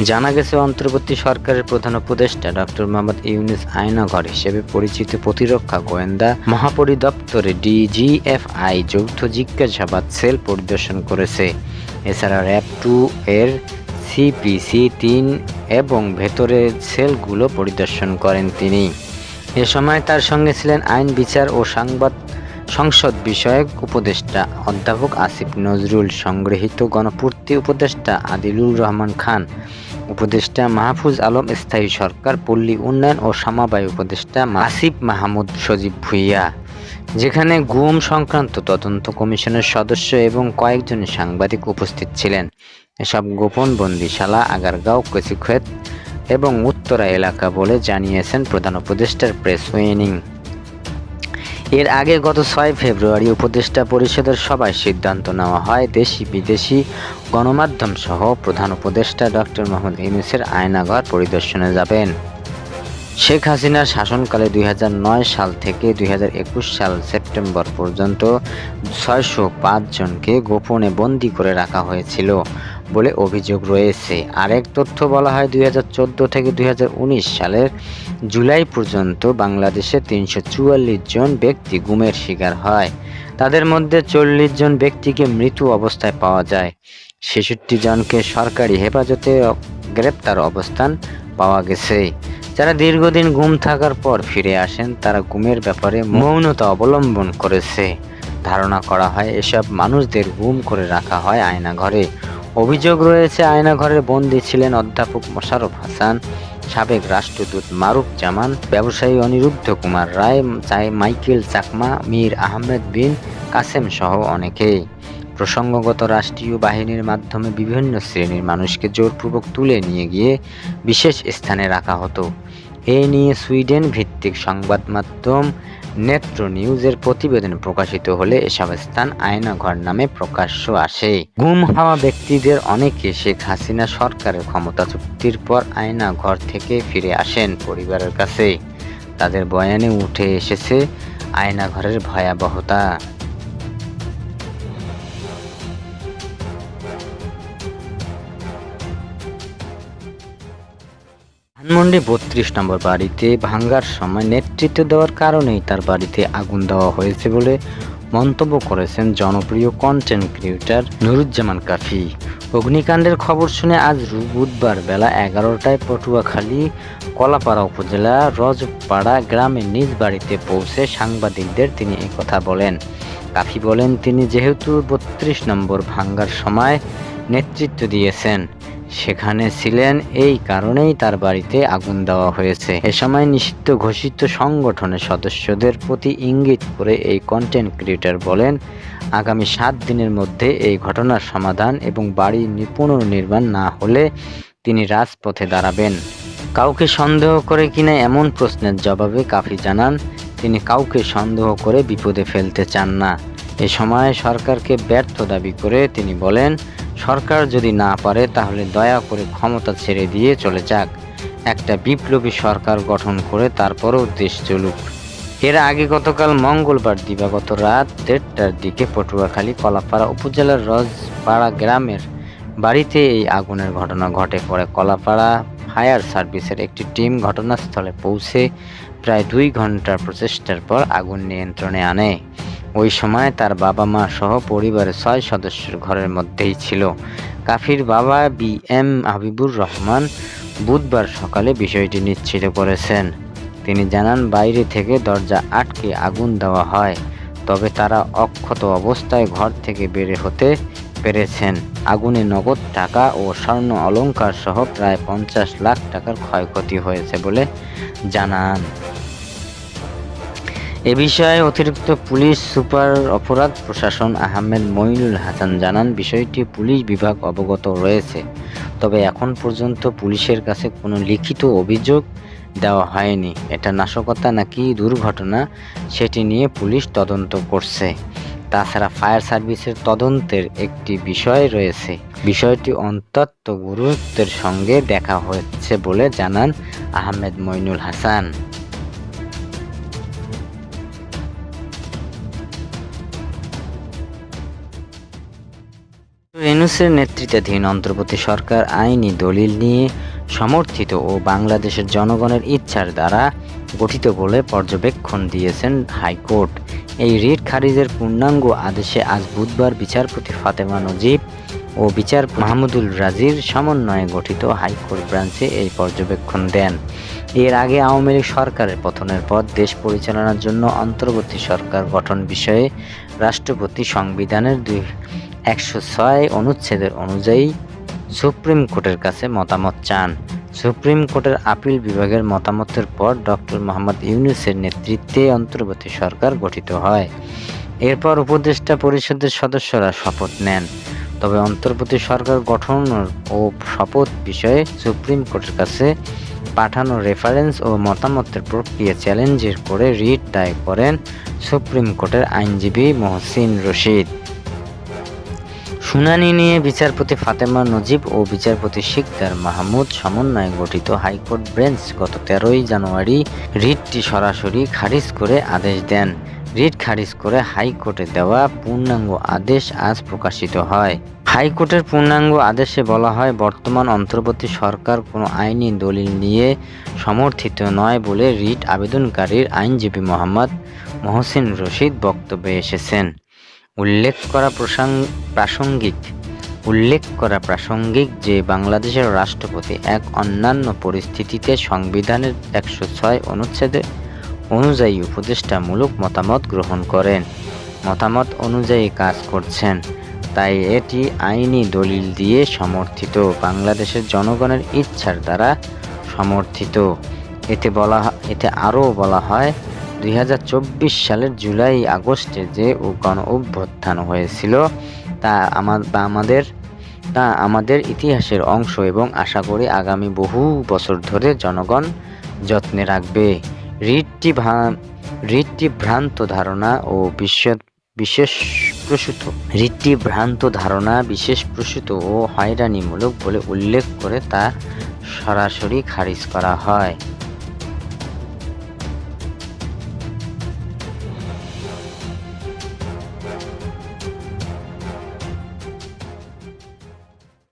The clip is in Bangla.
জানা গেছে, অন্তর্বর্তী সরকারের প্রধান উপদেষ্টা ডক্টর মোহাম্মদ ইউনুস আয়নাঘর হিসেবে পরিচিত প্রতিরক্ষা গোয়েন্দা মহাপরিদপ্তরে ডিজিএফআই যৌথ জিজ্ঞাসাবাদ সেল পরিদর্শন করেছে। এছাড়া র্যাব টু এর সিপিসি তিন এবং ভেতরের সেলগুলো পরিদর্শন করেন তিনি। এ সময় তার সঙ্গে ছিলেন আইন বিচার ও সংবাদ সংসদ বিষয়ক উপদেষ্টা অধ্যাপক আসিফ নজরুল, সংগৃহীত গণপূর্তি উপদেষ্টা আদিলুর রহমান খান। উপদেষ্টা মাহফুজ আলম, স্থায়ী সরকার, পল্লী উন্নয়ন ও সমবায় উপদেষ্টা আসিফ মাহমুদ, সজীব ভুইয়া। যেখানে গুম সংক্রান্ত তদন্ত কমিশনের সদস্য এবং কয়েকজন সাংবাদিক উপস্থিত ছিলেন। এসব গোপন বন্দিশালা, আগারগাঁও কচিক্ষেত এবং উত্তরা এলাকা বলে জানিয়েছেন প্রধান উপদেষ্টার প্রেস উইনিং। এর আগে গত ছয় ফেব্রুয়ারি উপদেষ্টা পরিষদের সভায় সিদ্ধান্ত নেওয়া হয় দেশি বিদেশি গণমাধ্যম সহ প্রধান উপদেষ্টা ডক্টর মোহাম্মদ ইউনুসের আয়নাঘর পরিদর্শনে যাবেন। শেখ হাসিনার শাসনকালে দুই হাজার নয় সাল থেকে দুই হাজার একুশ সাল সেপ্টেম্বর পর্যন্ত ছয়শো পাঁচ জনকে গোপনে বন্দি করে রাখা হয়েছিল বলে অভিযোগ রয়েছে। আরেক তথ্য বলা হয়, দুই হাজার চোদ্দ থেকে দুই হাজার উনিশ সালের জুলাই পর্যন্ত বাংলাদেশে তিনশো চুয়াল্লিশ জন ব্যক্তি গুমের শিকার হয়। তাদের মধ্যে চল্লিশ জন ব্যক্তিকে মৃত অবস্থায় পাওয়া যায়। ছেষট্টি জনকে সরকারি হেফাজতে গ্রেপ্তার অবস্থান পাওয়া গেছে। যারা দীর্ঘদিন গুম থাকার পর ফিরে আসেন, তারা গুমের ব্যাপারে মৌনতা অবলম্বন করেছে। ধারণা করা হয়, এসব মানুষদের গুম করে রাখা হয় আয়নাঘরে। অভিযোগ রয়েছে, আয়নাঘরের বন্দী ছিলেন অধ্যাপক মোশারফ হাসান, সাবেক রাষ্ট্রদূত মারুফ জামান ব্যবসায়ী অনিরুদ্ধ কুমার রায় মাইকেল চাকমা, মীর আহমেদ বিন কাসেম সহ অনেকেই। প্রসঙ্গগত রাষ্ট্রীয় বাহিনীর মাধ্যমে বিভিন্ন শ্রেণির মানুষকে জোরপূর্বক তুলে নিয়ে গিয়ে বিশেষ স্থানে রাখা হতো। এ নিয়ে সুইডেন ভিত্তিক সংবাদ মাধ্যম নেত্র নিউজের প্রতিবেদন প্রকাশিত হলে এসব স্থান আয়নাঘর নামে প্রকাশ্য আসে। গুম হওয়া ব্যক্তিদের অনেকে শেখ হাসিনা সরকারের ক্ষমতা চুক্তির পর আয়নাঘর থেকে ফিরে আসেন পরিবারের কাছে। তাদের বয়ানে উঠে এসেছে আয়নাঘরের ভয়াবহতা। ধানমন্ডি বত্রিশ নম্বর বাড়িতে ভাঙ্গার সময় নেতৃত্ব দেওয়ার কারণেই তার বাড়িতে আগুন দেওয়া হয়েছে বলে মন্তব্য করেছেন জনপ্রিয় কন্টেন্ট ক্রিয়েটার নুরুজ্জামান কাফি। অগ্নিকাণ্ডের খবর শুনে আজ বুধবার বেলা এগারোটায় পটুয়াখালী, কলাপাড়া উপজেলা রজপাড়া গ্রামের নিজ বাড়িতে পৌঁছে সাংবাদিকদের তিনি কথা বলেন। কাফি বলেন, তিনি যেহেতু বত্রিশ নম্বর ভাঙ্গার সময় নেতৃত্ব দিয়েছেন। সেখানে ছিলেন। এই কারণেই তার বাড়িতে আগুন দেওয়া হয়েছে। এ সময় নিষিদ্ধ ঘোষিত সংগঠনের সদস্যদের প্রতি ইঙ্গিত করে এই কন্টেন্ট ক্রিয়েটর বলেন, আগামী সাত দিনের মধ্যে এই ঘটনার সমাধান এবং বাড়ি পুনর্নির্মাণ না হলে তিনি রাজপথে দাঁড়াবেন। কাউকে সন্দেহ করে কিনা এমন প্রশ্নের জবাবে কাফি জানান, তিনি কাউকে সন্দেহ করে বিপদে ফেলতে চান না। এ সময় সরকারকে ব্যর্থ দাবি করে তিনি বলেন সরকার যদি না পারে, তাহলে দয়া করে ক্ষমতা ছেড়ে দিয়ে চলে যাক। একটা বিপ্লবী সরকার গঠন করে তারপরও দেশ চলুক। এর আগে গতকাল মঙ্গলবার দিবাগত রাত দেড়টার দিকে পটুয়াখালী, কলাপাড়া উপজেলার রজপাড়া গ্রামের বাড়িতে এই আগুনের ঘটনা ঘটে পড়ে। কলাপাড়া ফায়ার সার্ভিসের একটি টিম ঘটনাস্থলে পৌঁছে প্রায় দুই ঘণ্টার প্রচেষ্টার পর আগুন নিয়ন্ত্রণে আনে। ওই সময় তার বাবা মা সহ পরিবারের ছয় সদস্যের ঘরের মধ্যেই ছিল। কাফির বাবা বি এম হাবিবুর রহমান বুধবার সকালে বিষয়টি নিশ্চিত করেছেন। তিনি জানান, বাইরে থেকে দরজা আটকে আগুন দেওয়া হয়, তবে তারা অক্ষত অবস্থায় ঘর থেকে বের হতে পেরেছেন। আগুনে নগদ টাকা ও স্বর্ণ অলংকার সহ প্রায় পঞ্চাশ লাখ টাকার ক্ষয়ক্ষতি হয়েছে বলে জানান। এ বিষয়ে অতিরিক্ত পুলিশ, সুপার অপরাধ প্রশাসন আহমেদ মইনুল হাসান জানান, বিষয়টি পুলিশ বিভাগ অবগত রয়েছে। তবে এখন পর্যন্ত পুলিশের কাছে কোনো লিখিত অভিযোগ দেওয়া হয়নি। এটা নাশকতা নাকি দুর্ঘটনা, সেটি নিয়ে পুলিশ তদন্ত করছে। তাছাড়া ফায়ার সার্ভিসের তদন্তের একটি বিষয় রয়েছে। বিষয়টি অন্তত গুরুত্বের সঙ্গে দেখা হচ্ছে বলে জানান আহমেদ মইনুল হাসান। তো রেনুসের নেতৃত্বাধীন অন্তর্বর্তী সরকার আইনি দলিল নিয়ে সমর্থিত ও বাংলাদেশের জনগণের ইচ্ছার দ্বারা গঠিত বলে পর্যবেক্ষণ দিয়েছেন হাইকোর্ট। এই রিট খারিজের পূর্ণাঙ্গ আদেশে আজ বুধবার বিচারপতি ফাতেমা নজিব ও বিচার মাহমুদুল রাজির সমন্বয়ে গঠিত হাইকোর্ট ব্রাঞ্চে এই পর্যবেক্ষণ দেন। এর আগে আওয়ামী লীগ সরকারের পতনের পর দেশ পরিচালনার জন্য অন্তর্বর্তী সরকার গঠন বিষয়ে রাষ্ট্রপতি সংবিধানের দুই একশো ছয় অনুচ্ছেদের অনুযায়ী সুপ্রিম কোর্টের কাছে মতামত চান। সুপ্রিম কোর্টের আপিল বিভাগের মতামতের পর ডক্টর মোহাম্মদ ইউনুসের নেতৃত্বে অন্তর্বর্তী সরকার গঠিত হয়। এরপর উপদেষ্টা পরিষদের সদস্যরা শপথ নেন। তবে অন্তর্বর্তী সরকার গঠন ও শপথ বিষয়ে সুপ্রিম কোর্টের কাছে পাঠানো রেফারেন্স ও মতামতের প্রক্রিয়া চ্যালেঞ্জের করে রিট দায় করেন সুপ্রিম কোর্টের আইনজীবী মহসিন রশিদ। শুনানি নিয়ে বিচারপতি ফাতেমা নজিব ও বিচারপতি শিকদার মাহমুদ সমন্বয়ে গঠিত হাইকোর্ট বেঞ্চ গত তেরোই জানুয়ারি রিটটি সরাসরি খারিজ করে আদেশ দেন। রিট খারিজ করে হাইকোর্টে দেওয়া পূর্ণাঙ্গ আদেশ আজ প্রকাশিত হয়। হাইকোর্টের পূর্ণাঙ্গ আদেশে বলা হয়, বর্তমান অন্তর্বর্তী সরকার কোনো আইনি দলিল নিয়ে সমর্থিত নয় বলে রিট আবেদনকারীর আইনজীবী মোহাম্মদ মহসিন রশিদ বক্তব্যে এসেছেন। উল্লেখ করা প্রসঙ্গ প্রাসঙ্গিক। উল্লেখ করা প্রাসঙ্গিক যে বাংলাদেশের রাষ্ট্রপতি এক অন্যান্য পরিস্থিতিতে সংবিধানের একশো ছয় অনুচ্ছেদে অনুযায়ী উপদেষ্টামূলক মতামত গ্রহণ করেন। মতামত অনুযায়ী কাজ করছেন। তাই এটি আইনি দলিল দিয়ে সমর্থিত। বাংলাদেশের জনগণের ইচ্ছার দ্বারা সমর্থিত। এতে বলা এতে আরও বলা হয় দুই হাজার চব্বিশ সালের জুলাই, আগস্টে যে গণ অভ্যুত্থান হয়েছিল, তা আমার বা আমাদের, তা আমাদের ইতিহাসের অংশ এবং আশা করি আগামী বহু বছর ধরে জনগণ যত্নে রাখবে। রিটটি রিটটি ভ্রান্ত ধারণা ও বিশ্ব বিশেষ প্রসূত। রিটটি ভ্রান্ত ধারণা, বিশেষ প্রসূত ও হয়রানিমূলক বলে উল্লেখ করে তা সরাসরি খারিজ করা হয়।